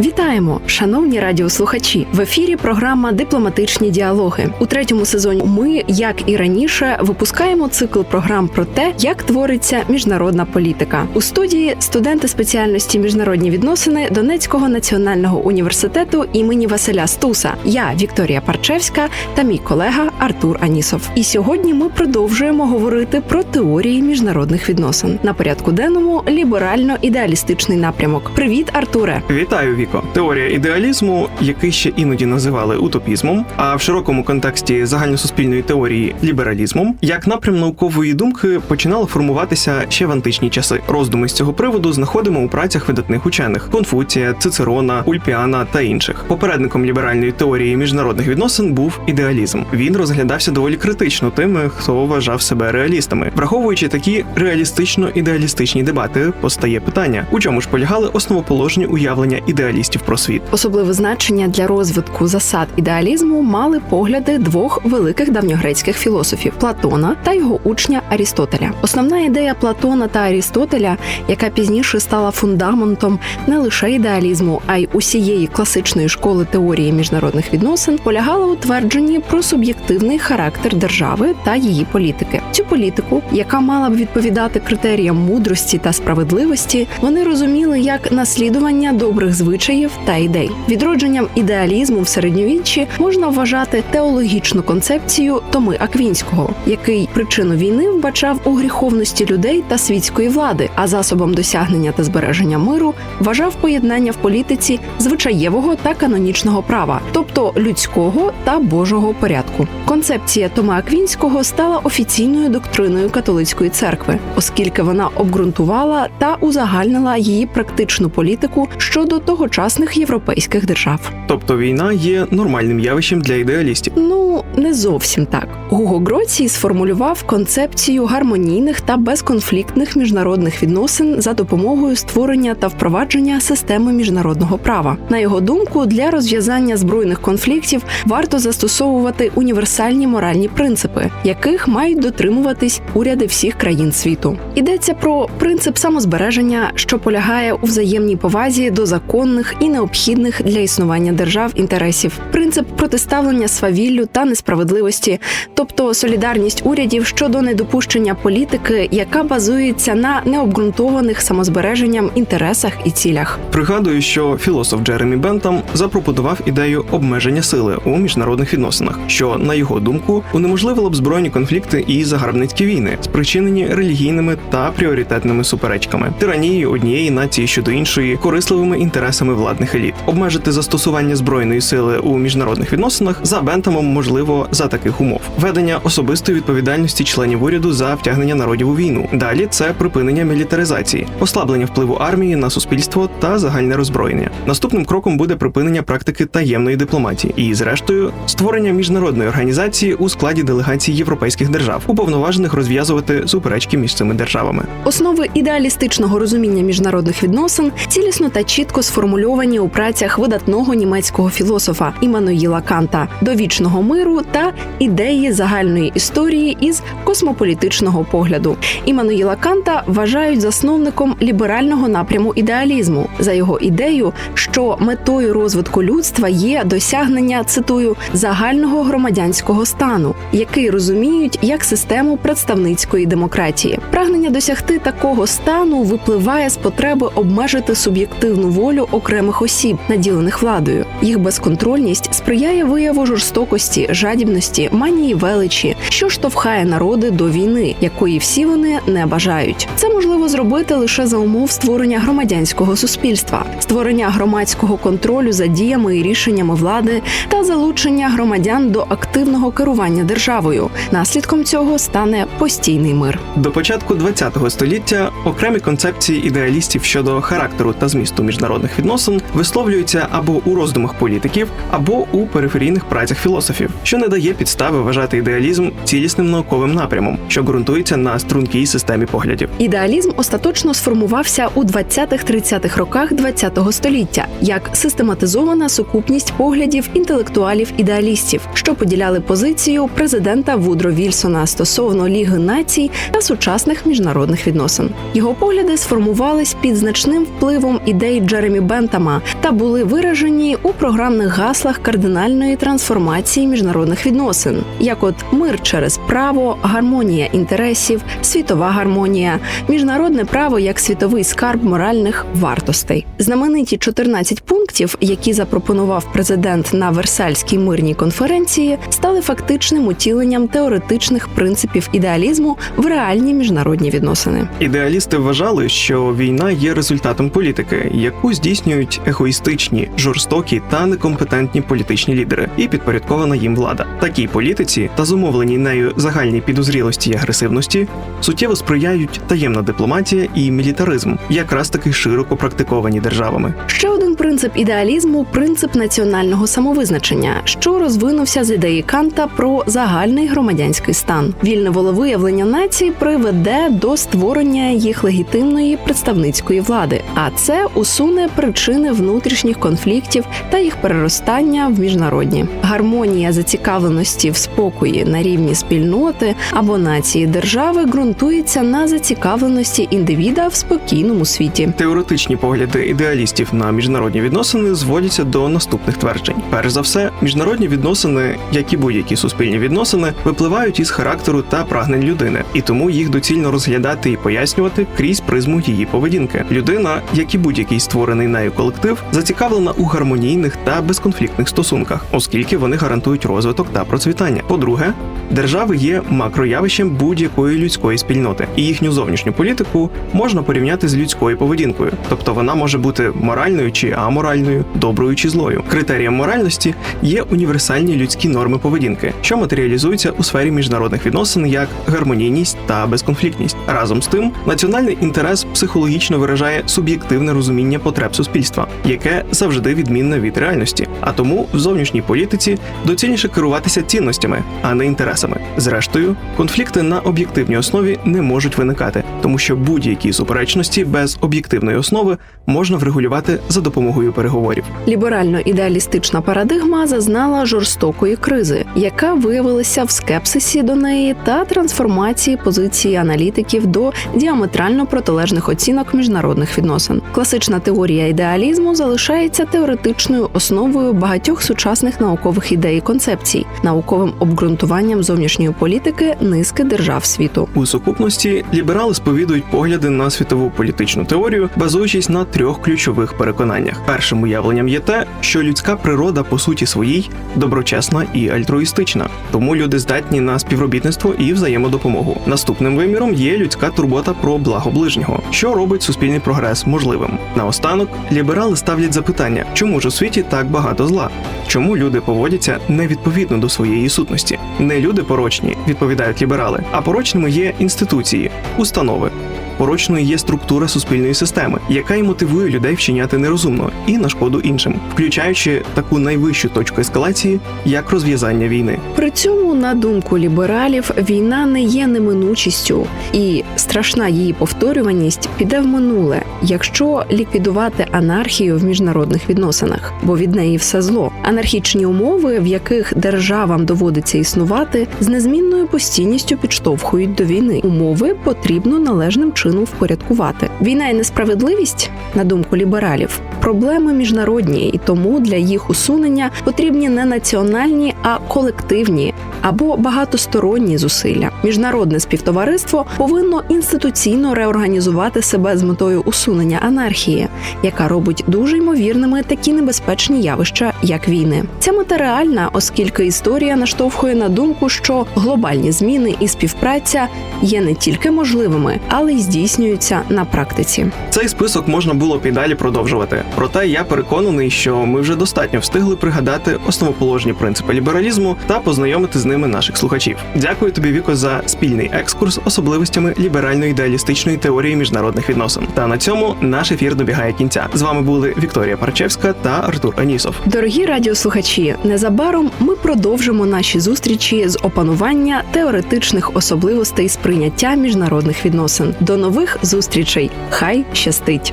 Вітаємо, шановні радіослухачі! В ефірі програма Дипломатичні діалоги. У третьому сезоні ми, як і раніше, випускаємо цикл програм про те, як твориться міжнародна політика. У студії студенти спеціальності міжнародні відносини Донецького національного університету імені Василя Стуса. Я Вікторія Парчевська та мій колега Артур Анісов. І сьогодні ми продовжуємо говорити про теорії міжнародних відносин. На порядку денному ліберально-ідеалістичний напрямок. Привіт, Артуре! Вітаю, Віко. Теорія ідеалізму, який ще іноді називали утопізмом, а в широкому контексті загальносуспільної теорії лібералізмом, як напрям наукової думки починала формуватися ще в античні часи. Роздуми з цього приводу знаходимо у працях видатних учених Конфуція, Цицерона, Ульпіана та інших. Попередником ліберальної теорії міжнародних відносин був ідеалізм. Він розглядався доволі критично тими, хто вважав себе реалістами. Враховуючи такі реалістично-ідеалістичні дебати, постає питання, у чому ж полягали основоположні уявлення ідеалістів про світ. Особливе значення для розвитку засад ідеалізму мали погляди двох великих давньогрецьких філософів Платона та його учня Арістотеля. Основна ідея Платона та Арістотеля, яка пізніше стала фундаментом не лише ідеалізму, а й усієї класичної школи теорії міжнародних відносин, полягала у твердженні про суб'єктивний характер держави та її політики. Цю політику, яка мала б відповідати критеріям мудрості та справедливості, вони розуміли як наслідування добрих звичаїв та ідей. Відродженням ідеалізму в середньовіччі можна вважати теологічну концепцію Томи Аквінського, який причину війни вбачав у гріховності людей та світської влади, а засобом досягнення та збереження миру вважав поєднання в політиці звичаєвого та канонічного права, тобто людського та божого порядку. Концепція Тома Аквінського стала офіційною доктриною католицької церкви, оскільки вона обґрунтувала та узагальнила її практичну політику щодо тогочасних європейських держав. Тобто війна є нормальним явищем для ідеалістів. Ну не зовсім так. Гуго Гроцій сформулював концепцію гармонійних та безконфліктних міжнародних відносин за допомогою створення та впровадження системи міжнародного права. На його думку, для розв'язання збройних конфліктів варто застосовувати універсальні моральні принципи, яких мають дотримуватись уряди всіх країн світу. Йдеться про принцип самозбереження, що полягає у взаємній повазі до законних і необхідних для існування держав інтересів, принцип протиставлення свавіллю та несправедливості, тобто солідарність урядів щодо недопущення політики, яка базується на необґрунтованих самозбереженням інтересах і цілях. Пригадую, що філософ Джеремі Бентам запропонував ідею обмеження сили у міжнародних відносинах, що на його думку унеможливило б збройні конфлікти і загарбницькі війни, спричинені релігійними та пріоритетними суперечками, тиранією однієї нації щодо іншої, корисливими інтересами владних еліт. Обмежити застосування збройної сили у міжнародних відносинах за Бентамом можливо за таких умов: ведення особистої відповідальності членів уряду за втягнення народів у війну. Далі це припинення мілітаризації, ослаблення впливу армії на суспільство та загальне роззброєння. Наступним кроком буде припинення практики таємної дипломатії і, зрештою, створення міжнародної організації у складі делегацій європейських держав, уповноважених розв'язувати суперечки між цими державами. Основи ідеалістичного розуміння міжнародних відносин цілісно та чітко сформульовані у працях видатного німецького філософа Іммануїла Канта до вічного миру та ідеї загальної історії із космополітичного погляду. Іммануїла Канта вважають засновником ліберального напряму ідеалізму за його ідею, що метою розвитку людства є досягнення цитую загального громадянського стану, який розуміють як систему представницької демократії. Прагнення досягти такого стану випливає з потреби обмежити суб'єктивну волю окремих осіб, наділених владою. Їх безконтрольність сприяє вияву жорстокості, жадібності, манії величі, що штовхає народи до війни, якої всі вони не бажають. Це можливо зробити лише за умов створення громадянського суспільства, створення громадського контролю за діями і рішеннями влади та залучення громадян до активного керування державою. Наслідком цього стане постійний мир. До початку ХХ століття окремі концепції ідеалістів щодо характеру та змісту міжнародних відносин висловлюються або у роздумах відомих політиків або у периферійних працях філософів, що не дає підстави вважати ідеалізм цілісним науковим напрямом, що ґрунтується на стрункій системі поглядів. Ідеалізм остаточно сформувався у 20-30-х роках ХХ століття як систематизована сукупність поглядів інтелектуалів-ідеалістів, що поділяли позицію президента Вудро Вільсона стосовно Ліги націй та сучасних міжнародних відносин. Його погляди сформувались під значним впливом ідей Джеремі Бентама та були виражені у програмних гаслах кардинальної трансформації міжнародних відносин, як от мир через право, гармонія інтересів, світова гармонія, міжнародне право як світовий скарб моральних вартостей. Знамениті 14 пунктів, які запропонував президент на Версальській мирній конференції, стали фактичним утіленням теоретичних принципів ідеалізму в реальні міжнародні відносини. Ідеалісти вважали, що війна є результатом політики, яку здійснюють егоїстичні, жорстокі та некомпетентні політичні лідери, і підпорядкована їм влада. Такій політиці та зумовленій нею загальній підозрілості і агресивності суттєво сприяють таємна дипломатія і мілітаризм, якраз таки широко практиковані державами. Ще один принцип ідеалізму принцип національного самовизначення, що розвинувся з ідеї Канта про загальний громадянський стан. Вільне волевиявлення націй приведе до створення їх легітимної представницької влади, а це усуне причини внутрішніх конфліктів та їх переростання в міжнародні. Гармонія зацікавленості в спокої на рівні спільноти або нації держави ґрунтується на зацікавленості індивіда в спокійному світі. Теоретичні погляди ідеалістів на міжнародні відносини зводяться до наступних тверджень. Перш за все, міжнародні відносини, як і будь-які суспільні відносини, випливають із характеру та прагнень людини, і тому їх доцільно розглядати і пояснювати крізь призму її поведінки. Людина, як і будь-який створений нею колектив, зацікавлена у гармонійних та безконфліктних стосунках, оскільки вони гарантують розвиток та процвітання. По-друге, держави є макроявищем будь-якої людської спільноти, і їхню зовнішню політику можна порівняти з людською поведінкою, тобто вона може бути моральною чи аморальною, доброю чи злою. Критерієм моральності є універсальні людські норми поведінки, що матеріалізуються у сфері міжнародних відносин як гармонійність та безконфліктність. Разом з тим, національний інтерес психологічно виражає суб'єктивне розуміння потреб суспільства, яке завжди відмінне від реальності. А тому в зовнішній політиці доцільніше керуватися цінностями, а не інтересами. Зрештою, конфлікти на об'єктивній основі не можуть виникати, тому що будь-які суперечності без об'єктивної основи можна врегулювати за допомогою переговорів. Ліберально-ідеалістична парадигма зазнала жорстокої кризи, яка виявилася в скепсисі до неї та трансформації позиції аналітиків до діаметрально протилежних оцінок міжнародних відносин. Класична теорія ідеалізму залишається теоретичною основою багатьох сучасних наукових ідей і концепцій, науковим обґрунтуванням зовнішньої політики низки держав світу. У сукупності ліберали сповідують погляди на світову політичну теорію, базуючись на трьох ключових переконаннях. Першим уявленням є те, що людська природа по суті своїй доброчесна і альтруїстична, тому люди здатні на співробітництво і взаємодопомогу. Наступним виміром є людська турбота про благо ближнього, що робить суспільний прогрес можливим. Наостанок ліберали ставлять запитання, чому ж у світі так багато зла? Чому люди поводяться невідповідно до своєї сутності? Не люди порочні, відповідають ліберали, а порочними є інституції, установи. Порочною є структура суспільної системи, яка й мотивує людей вчиняти нерозумно і на шкоду іншим, включаючи таку найвищу точку ескалації, як розв'язання війни. При цьому, на думку лібералів, війна не є неминучістю, і страшна її повторюваність піде в минуле, якщо ліквідувати анархію в міжнародних відносинах, бо від неї все зло. Анархічні умови, в яких державам доводиться існувати, з незмінною постійністю підштовхують до війни. Умови потрібно належним чином впорядкувати. Війна і несправедливість, на думку лібералів, проблеми міжнародні, і тому для їх усунення потрібні не національні, а колективні або багатосторонні зусилля. Міжнародне співтовариство повинно інституційно реорганізувати себе з метою усунення анархії, яка робить дуже ймовірними такі небезпечні явища, як війни. Ця мета реальна, оскільки історія наштовхує на думку, що глобальні зміни і співпраця є не тільки можливими, але й здійснюються на практиці. Цей список можна було б і далі продовжувати. Проте я переконаний, що ми вже достатньо встигли пригадати основоположні принципи лібералізму та познайомити з ними думками наших слухачів. Дякую тобі, Віко, за спільний екскурс особливостями ліберально-ідеалістичної теорії міжнародних відносин. Та на цьому наш ефір добігає кінця. З вами були Вікторія Парчевська та Артур Анісов. Дорогі радіослухачі, незабаром ми продовжимо наші зустрічі з опанування теоретичних особливостей сприйняття міжнародних відносин. До нових зустрічей! Хай щастить!